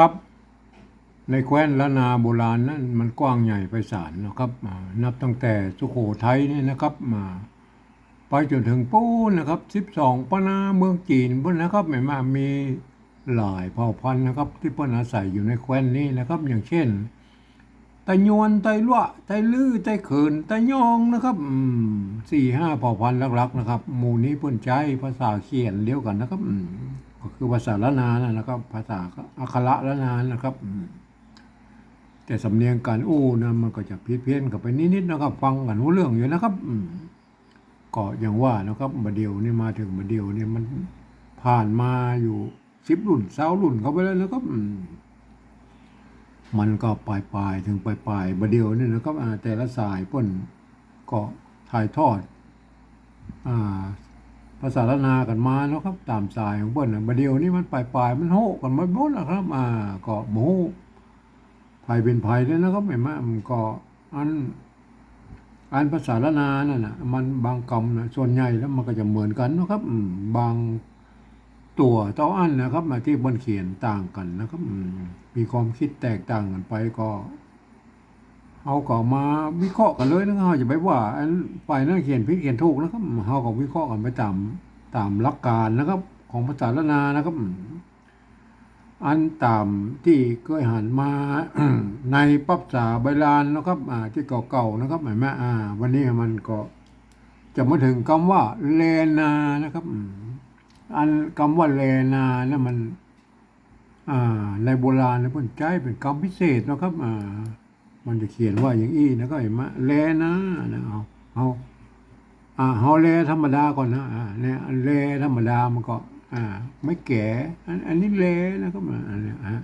ครับ ในแคว้นละนาโบราณนั้นมันกว้างใหญ่ไพศาลนะครับ นับตั้งแต่สุโขทัยนี่นะครับมาไปจนถึงปูนนะครับสิบสองปนาเมืองจีนพุ่นนะครับหมายมามีหลายเผ่าพันธุ์นะครับ ที่เพิ่นอาศัยอยู่ในแคว้นนี้นะครับ อย่างเช่นไตยวนไตลั่วไตลื้อไตเขินไตยองนะครับอืมสี่ห้าเผ่าพันธุ์หลักๆนะครับ หมู่นี้เพิ่นใช้ภาษาเขียนเดียวกันนะครับ ก็คือภาษาละนานะนะครับ ภาษาอักขระละนานนะครับแต่สำเนียงการอู้นะมันก็จะเพี้ยนกับไปนิดๆนะครับ ฟังกันรู้เรื่องอยู่นะครับก็อย่างว่านะครับบดเดียวนี่มาถึงบดเดียวนี่มันผ่านมาอยู่สิบรุ่นเสารุ่นเข้าไปแล้วนะครับมันก็ปลายปลายๆถึงปลายปลายๆบดเดียวนี่นะครับแต่ละสายเพ่นก็ถ่ายทอด อ่า ภาษาละนากันมาเนาะครับ ตามสายของเพิ่นน่ะบดเดียวนี่มันปลายปลายมันโหกันมดหมดนะครับอ่าก็โมภัยเป็นภัยเลยนะครับเห็นไหมมันก็อันอันภาษาละนานั่นนะมันบางคำนะส่วนใหญ่แล้วมันก็จะเหมือนกันนะครับบางตัวเต้าอันนะครับ มาที่บนเขียนต่างกันนะครับมีความคิดแตกต่างกันไปก็ เอาก็มาวิเคราะห์กันเลยนะเราจะไปว่าอันฝ่ายนั้นเขียนผิดเขียนถูกนะครับเราก็วิเคราะห์กันไปตามตามหลักการนะครับ ของภาษาละนานะครับ อันตามที่เคยหันมาในปับษาใบลานนะครับที่เก่าๆนะครับห็นไหมอ่าวันนี้มันก็จะมาถึงคำว่าเลนานะครับ อันคำว่าแลนานี่ยมัน อ่าในโบราณเนี่ยเพิ่นใช้เป็นคำพิเศษนะครับ อ่า มันจะเขียนว่าอย่างอี้นะก็เห็นไหมแลนานะเอาเอาอ่าเฮาแลธรรมดาก่อนนะอ่าเนี่ยแลธรรมดามันก็ อ่า ไม่แก่อันอันนี้แลนะครับอ่าอันเนี้ยฮะ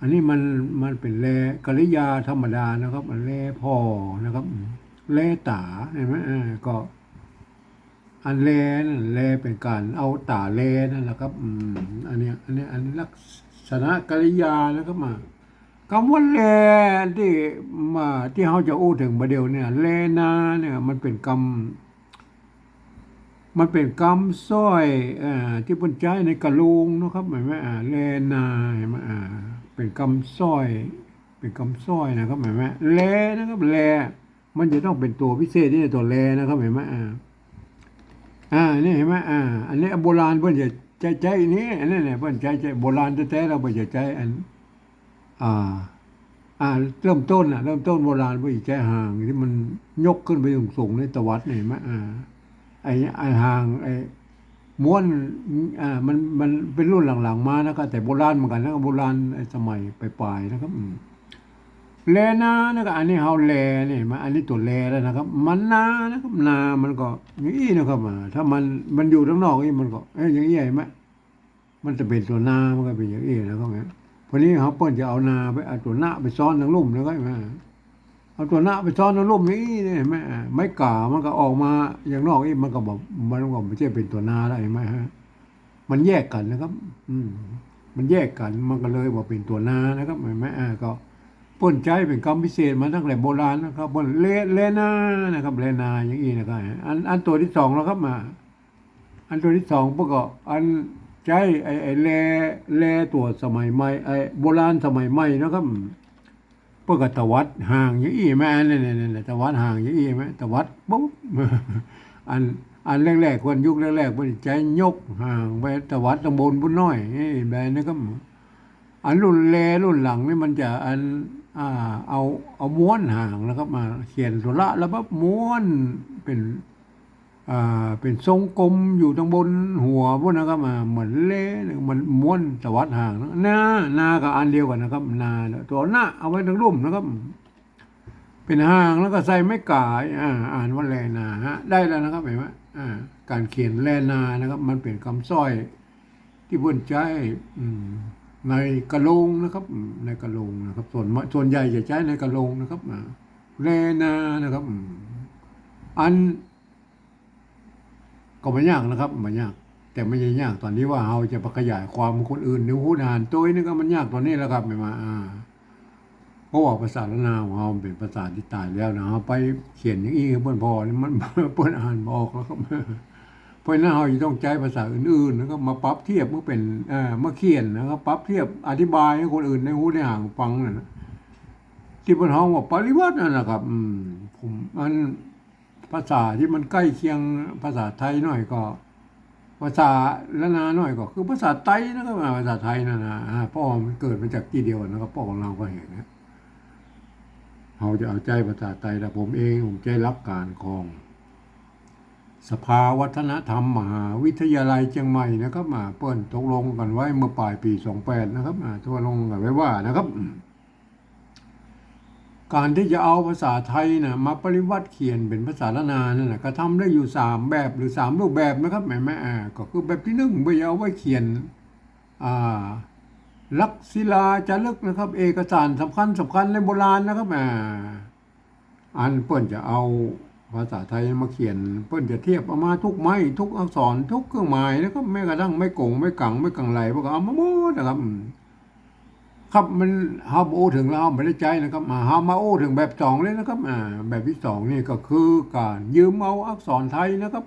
อันนี้มันมันเป็นแลกริยาธรรมดานะครับแลพ่อนะครับแลตาเห็นไหมอ่าก็ อันแลนั่นแลเป็นการเอาตาแลนั่นแหละครับ อืมอันเนี้ยอันเนี้ยอันนี้ลักษณะกริยานะครับมา คำว่าแลที่มาที่เขาจะอู้ถึงประเดี๋ยวเนี่ยแลนาเนี่ยมันเป็นคำมันเป็นคำสร้อยอที่เพิ่นใช้ในกระลุงนะครับเห็นไหมอ่าแลนาเห็นไหมอ่าเป็นคำสร้อย เป็นคำสร้อยนะครับเห็นไหมแลนะครับแลมันจะต้องเป็นตัวพิเศษที่ตัวแลนะครับเห็นไหมอ่าอ่านี่เห็นไหมอ่า อันนี้โบราณเพิ่อนจะใจใจนี้อันนี้เนี่ยเพิ่อนใจใจโบราณแท้ๆเราเพิ่อนจะใจอัน อ่า อ่า เริ่มต้นอะ เริ่มต้นโบราณเพิ่นสิใจห่างที่มันยกขึ้นไปสูงๆในตะวัดนี่เห็นไหมอ่าไอ้ไอ้ห่างไอ้ม้วนอ่ามันมันเป็นรุ่นหลังๆมานะครับแต่โบราณเหมือนกันนะโบราณสมัยปลายๆนะครับแลนานะครับอันนี้เฮาแลเนี่ยมาอันนี้ตัวแลแล้วนะครับ มันนานะครับนามันก็อย่างนี้นะครับอ่าถ้ามันมันอยู่ข้างนอกนี่มันก็เอ้ยอย่างนี้เห็นไหมมันจะเป็นตัวนามันก็เป็นอย่างนี้นะครับเนี่ย พอนี้เขาเปิ้นจะเอานาไปเอาตัวหน้าไปซ้อนทั้งลุ่มแล้วก็เห็นไหมเอาตัวหน้าไปซ้อนทั้งลุ่มนี้เห็นไหมอ่าไม้ก่ามันก็ออกมาอย่างนอกนี่มันก็บอกมันก็ไม่ใช่เป็นตัวนาแล้วเห็นไหมฮะ มันแยกกันนะครับ อืม มันแยกกันมันก็เลยบอกเป็นตัวนานะครับเห็นไหมอ่าก็ป้นใจเป็นคำพิเศษมาตั้งแต่โบราณนะครับบนเลเลนานะครับเลนาอย่างนี้นะครับอันอันตัวที่สองแล้วครับมา อันตัวที่สองพวกก็อัน ใจไอไอเลเลตัวสมัยใหม่ไอ้โบราณสมัยใหม่นะครับพวกก็ตวัดห่างอย่างนี้ไหมอันนี้นี่ตวัดห่างอย่างนี้ไหมตวัดปุ๊บอันอันแรกๆคนยุคแรกๆพวกใจยกห่างไปตวัดตำบลบุญน้อยนี่แบบนี้ก็อันรุ่นเลรุ่นหลังนี่มันจะอันอ่าเอาเอาม้วนห่างแล้วก็มาเขียนสุระแล้วก็ม้วนเป็น เป็นทรงกลมอยู่ตรงบนหัวพวกนะครับมาเหมือนเล่เหมันม้วนตวัดห่างนะหน้าหน้าก็อันเดียวกันนะครับหนาตัวหน้าเอาไว้ตรงรุ่มนะครับ เป็นห่างแล้วก็ใส่ไม้กายอ่าอ่านว่าแลนาฮะได้แล้วนะครับเห็นไหมอ่าการเขียนแลนานะครับ มันเป็นคำสร้อย ที่เพิ่นใช้อืมในกระโหลงนะครับ ในกระโหลงนะครับ ส่วนส่วนใหญ่จะใช้ในกระโหลงนะครับแลนานะครับ อัน ก็ไม่ยากนะครับไม่ยาก แต่ไม่ใช่ยากตอนนี้ว่าเราจะไปขยายความคนอื่นนิ้วหูนานตัวนี้ก็มันยากตอนนี้แล้วครับไม่มาอ่าเพราะว่าภาษาละนาของเราเป็นภาษาที่ตายแล้วนะเราไปเขียนอย่างนี้เพื่อนพอนี่มันเพื่อนอ่านบออกแล้วครับเพราะนั้นเราจะต้องใช้ภาษาอื่นๆนะครับมาปรับเทียบเมื่อเป็นเอ่อมาเขียนนะครับปรับเทียบอธิบายให้คนอื่นในหูในห่างฟังนั่นนะที่เป็นห้องว่าปริวัตินั่นนะครับอืมผมมัน ภาษาที่มันใกล้เคียงภาษาไทยหน่อยก็ ภาษาละนาหน่อยก็ คือภาษาไต้นะครับอ่าภาษาไทยนั่นะพ่อมันเกิดมาจากที่เดียวนะครับพ่อของเราก็เห็นนะเราจะเอาใจภาษาไทยแต่ผมเองผมใจรักการของ สภาวัฒนธรรมมหาวิทยาลัยเชียงใหม่นะครับมาเปิ้นตกลงกันไว้เมื่อปลายปี 28 นะครับมาตกลงกันไว้ว่านะครับ การที่จะเอาภาษาไทยนะมาปริวัติเขียนเป็นภาษาละนานั่นนะก็ทำได้อยู่สามแบบหรือสามรูปแบบนะครับแม่แม่อ่าก็คือแบบที่หนึ่งไปเอาไว้เขียนอ่าลักษิลาจารึกนะครับ เอกสารสำคัญสำคัญในโบราณนะครับอ่อันเปิ้นจะเอาภาษาไทยมาเขียน เปิ้นจะเทียบเอามาทุกไม้ทุกอักษรทุกเครื่องหมายนะครับแม้กระทั่งไม่โกงไม่กังไม่กังไหลพวกก็เอามาหมดนะครับ ครับมันเฮาโอ้ถึงแล้วไม่ได้ใจนะครับมาเฮามาโอ้ถึงแบบสองเลยนะครับอ่าแบบที่สองนี่ก็คือการยืมเอาอักษรไทยนะครับ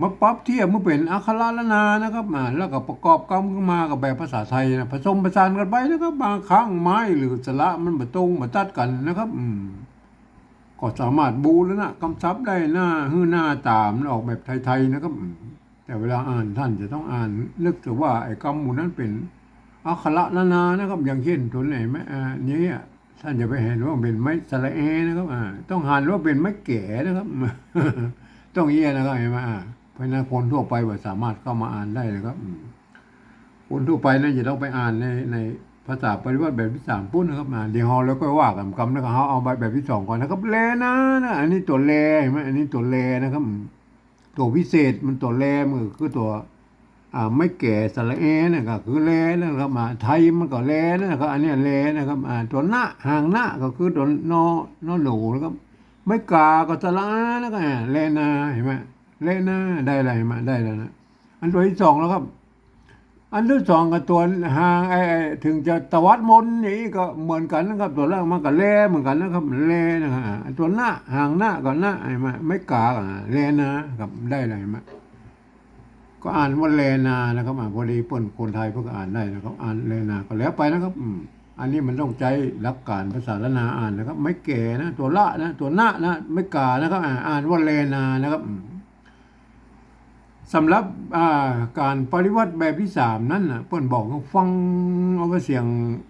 มาปรับเทียบมาเป็นอักขระละนานะครับอ่าแล้วก็ประกอบกรรมขึ้นมากับแบบภาษาไทยนะผสมผสานกันไปนะครับบางครั้งไม้หรือสระมันมาตรงมาตัดกันนะครับอืมก็สามารถบูรณะกำชับได้หน้าหื้อหน้าตามออกแบบไทยๆนะครับ แต่เวลาอ่านท่านจะต้องอ่านนึกถึงว่าไอ้กรรมหมู่นั้นเป็น อักขระละนานะครับ อย่างเช่นตัวไหนไหมอ่านี้อะท่านจะไปเห็นว่าเป็นไม้สระเอนะครับอ่าต้องหันว่าเป็นไม้แก่นะครับ ต้องเอี้ยนะครับเห็นไหมอ่าเพราะนั้นคนทั่วไปว่าสามารถเข้ามาอ่านได้นะครับคนทั่วไปนั่นจะต้องไปอ่านในในภาษาปริวัติแบบที่สามปุ้นนะครับอ่าเดี๋ยวเราแล้วก็ว่ากันคำนะครับเราเอาแบบแบบที่สองก่อนนะครับแลนะนะอันนี้ตัวแลเห็นไหมอันนี้ตัวแลนะครับ ตัวพิเศษมันตัวแลมันคือตัว ไม่แก่สระเอนะก็คือแลนะครับมาไทยมันก็แลนะครับอันนี้แลนะครับอ่าตัวหน้าห่างหน้าก็คือตัวนอนอหนูนะครับไม่กาก็สระนะครับแลนาเห็นไหมเล่นนะได้อะไรมาได้แล้วนะอันตัวที่สองแล้วครับ อันที่สองกับตัวห่างไอ้ถึงจะตวัดมนนี่ก็เหมือนกันนะครับ ตัวแรกมันก็เล่เหมือนกันนะครับเล่นะครับอ่าตัวหน้าห่างหน้าก่อนหน้าเห็นไอ้มไม่กาอะเล่นะครับได้อะไรม ก็อ่านว่าเลนานะครับอ่านพอดีเปิ้นคนไทยเพิ่งอ่านได้นะครับ อ่านเลนาก็แล้วไปนะครับอืมอันนี้มันต้องใจรักการภาษาละนาอ่านนะครับ ไม่แก่นะ ตัวละนะตัวหน้านะไม่กานะครับอ่านว่าเลนานะครับสำหรับการปริวัติแบบที่สามนั่นนะเปิ้นบอกว่าฟังเอาไปเสียง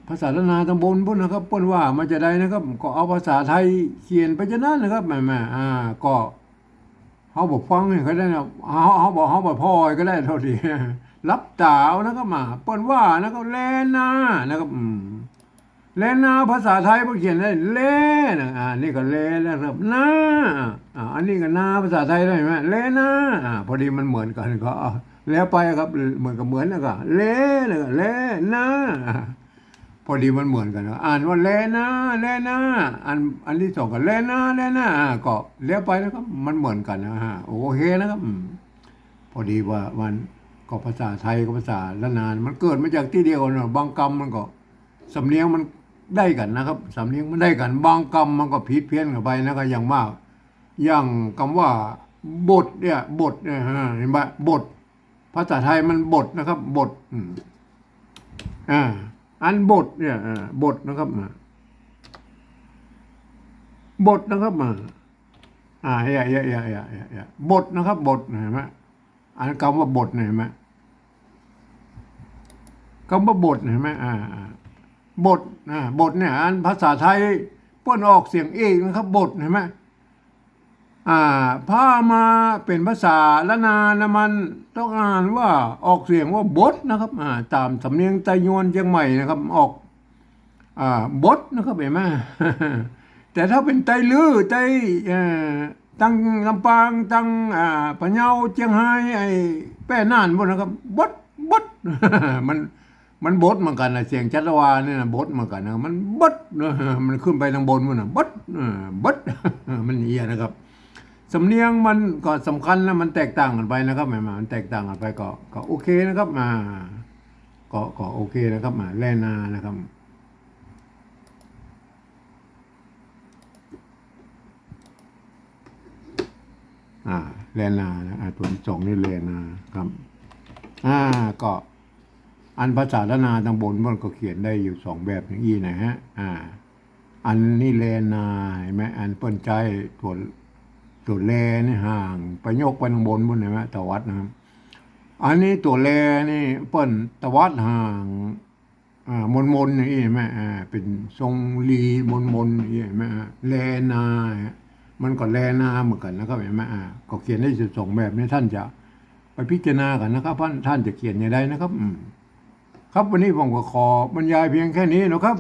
ภาษาละนาตำบลพุ่นนะครับเปิ้นว่ามันจะได้นะครับ ก็เอาภาษาไทยเขียนไปจะนั้นนะครับแม่แม่อ่าก็ เขาบอกฟังให้เขาได้นะเขาเขาบอกเขาบอกพ่อยก็ได้เท่าทีรับตาเอานะครับมาเปิ้นว่านะครับแลนานะครับอืมแลนาภาษาไทยพิ่นเขียนได้แลนะอ่านี่ก็แลนะครับนาอ่าอันนี้ก็นาภาษาไทยได้ไหมแลนาอ่าพอดีมันเหมือนกันก็เอาแล้วไปครับเหมือนกับเหมือนนะก็แลนะก็แลนา อ่าพอดีมันเหมือนกันนะอ่านว่าแลนาแลนาอันอันที่สองก็แลนาแลนาอ่าก็แล้วไปนะครับมันเหมือนกันนะฮะโอเคนะครับพอดีว่ามันก็ภาษาไทยกับภาษาละนาน มันเกิดมาจากที่เดียวกันะบางกรรมมันก็สำเนียงมันได้กันนะครับสำเนียงมันได้กัน บางกรรมมันก็ผิดเพี้ยนกันไปนะครับอย่างมาก อย่างคำว่าบทเนี่ยบทเนี่ยฮะเห็นปะบท ภาษาไทยมันบทนะครับ บทอ่า อันบทเนี่ยบทนะครับอ่าบทนะครับอ่าอ่าอย่าอย่าอย่าอย่าอย่าอย่บทนะครับ บทเห็นไหมอันคำว่าบทเห็นไหมคำว่าบทเห็นไหมอ่าบทอ่าบทเนี่ยอันภาษาไทยเป้นออกเสียงเองนะครับ บทเห็นไหม อ่าพามาเป็นภาษาละนานะมันต้องอ่านว่าออกเสียงว่าบทนะครับอ่าตามสำเนียงไตยวนเชียงใหม่นะครับออกอ่าบทนะครับเห็นไหมแต่ถ้าเป็นไตลือไตเอ่อตั้งลำปางตั้งอ่าพะเยาเชียงรายไอ้แป้น่านบนนะครับบดบดมันมันบดเหมือนกันนะเสียงจัตวาเนี่ยนะบดเหมือนกันนะมันบดมันขึ้นไปทางบนมันนะบดเออบดมันเอียนะครับ สำเนียงมันก็สำคัญนะมันแตกต่างกันไปนะครับหมมันแตกต่างกันไปก็ก็โอเคนะครับมาก็ก็โอเคนะครับมาแล่นานะครับอ่าแลนานะอ่าตัวที่สองนี่แลนาครับอ่าก็อันภาษาละนาทางบนมันก็เขียนได้อยู่สองแบบอย่างนี้นะฮะอ่า อันนี้แลนาเห็นไหมอันเปิ้นใจตัว ตัวแลนี่ห่างไปโยกไปทางบนบนเห็นไหมตะวัดนะครับ อันนี้ตัวแลนี่เปิ้นตะวัดห่างอ่ามนมนนี้เห็นไหมอ่าเป็นทรงลีมนมนนี้เห็นไหมแลนาฮะมันก็แลนาเหมือนกันนะครับเห็นไหมอ่าก็เขียนได้สิบสองแบบนี้ท่านจะไปพิจารณากันนะครับท่านท่านจะเขียนอย่างไรนะครับ ครับวันนี้ผมก็ขอบรรยายเพียงแค่นี้นะครับ